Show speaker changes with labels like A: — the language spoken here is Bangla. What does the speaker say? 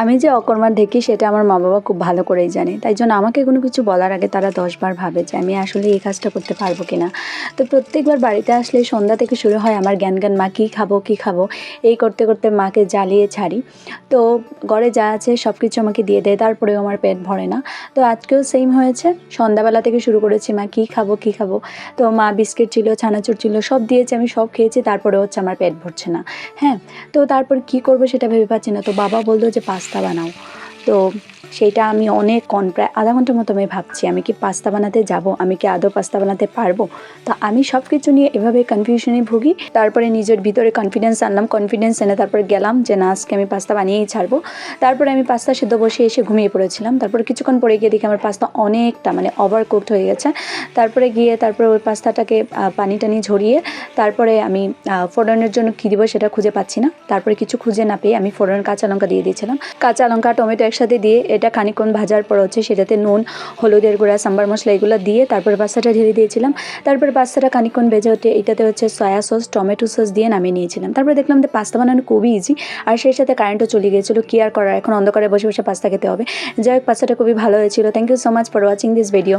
A: আমি যে অকর্মা ঢেকি সেটা আমার মা বাবা খুব ভালো করেই জানে। তাই জন্য আমাকে কোনো কিছু বলার আগে তারা দশবার ভাবে যে আমি আসলে এই কাজটা করতে পারব কি না তো প্রত্যেকবার বাড়িতে আসলে সন্ধ্যা থেকে শুরু হয় আমার জ্ঞান জ্ঞান, মা, কী খাব কী খাব? এই করতে করতে মাকে জ্বালিয়ে ছাড়ি। তো ঘরে যা আছে সব কিছু আমাকে দিয়ে দেয়, তারপরেও আমার পেট ভরে না। তো আজকেও সেম হয়েছে। সন্ধ্যাবেলা থেকে শুরু করেছি, মা, কী খাব কী খাব? তো মা বিস্কিট ছিল, ছানাচুর ছিল, সব দিয়েছে, আমি সব খেয়েছি, তারপরে হচ্ছে আমার পেট ভরছে না। হ্যাঁ তো তারপর কি করব সেটা ভেবে পাচ্ছি না। তো বাবা বলল যে, পাস্তা বানাও তো সেইটা আমি অনেক অনেকক্ষণ প্রায় আধা ঘণ্টার মতো আমি ভাবছি, আমি কি পাস্তা বানাতে যাব, আমি কি আদৌ পাস্তা বানাতে পারব? তো আমি সব কিছু নিয়ে এভাবে কনফিউশনে ভুগি, তারপরে নিজের ভিতরে কনফিডেন্স আনলাম কনফিডেন্স এনে তারপরে গেলাম যে না, আজকে আমি পাস্তা বানিয়েই ছাড়বো। তারপরে আমি পাস্তা সেদ্ধ বসে এসে ঘুমিয়ে পড়েছিলাম, তারপরে কিছুক্ষণ পরে গিয়ে দেখি আমার পাস্তা অনেকটা মানে ওভার কুকড হয়ে গেছে। তারপরে গিয়ে তারপরে ওই পাস্তাটাকে পানি টানি ঝরিয়ে, তারপরে আমি ফোড়নের জন্য কী দিব সেটা খুঁজে পাচ্ছি না। তারপরে কিছু খুঁজে না পেয়ে আমি ফোড়নের কাঁচা লঙ্কা দিয়ে দিয়েছিলাম। কাঁচা লঙ্কা, টমেটো একসাথে দিয়ে এটা খানিকক্ষণ ভাজার পর হচ্ছে সেটাতে নুন, হলুদের গুঁড়া, সাম্বার মশলা এগুলো দিয়ে তারপর পাস্তাটা ঢেলে দিয়েছিলাম। তারপর পাস্তাটা খানিকক্ষণ ভেজে হতে এটাতে হচ্ছে সয়া সস টমেটো সস দিয়ে নামিয়ে নিয়েছিলাম। তারপর দেখলাম যে পাস্তা বানানো খুবই ইজি আর সেই সাথে কারেন্টও চলে গিয়েছিল, কি আর করার? এখন অন্ধকারে বসে বসে পাস্তা খেতে হবে। যাই হোক, পাস্তাটা খুবই ভালো হয়েছিল। Thank you so much for watching this video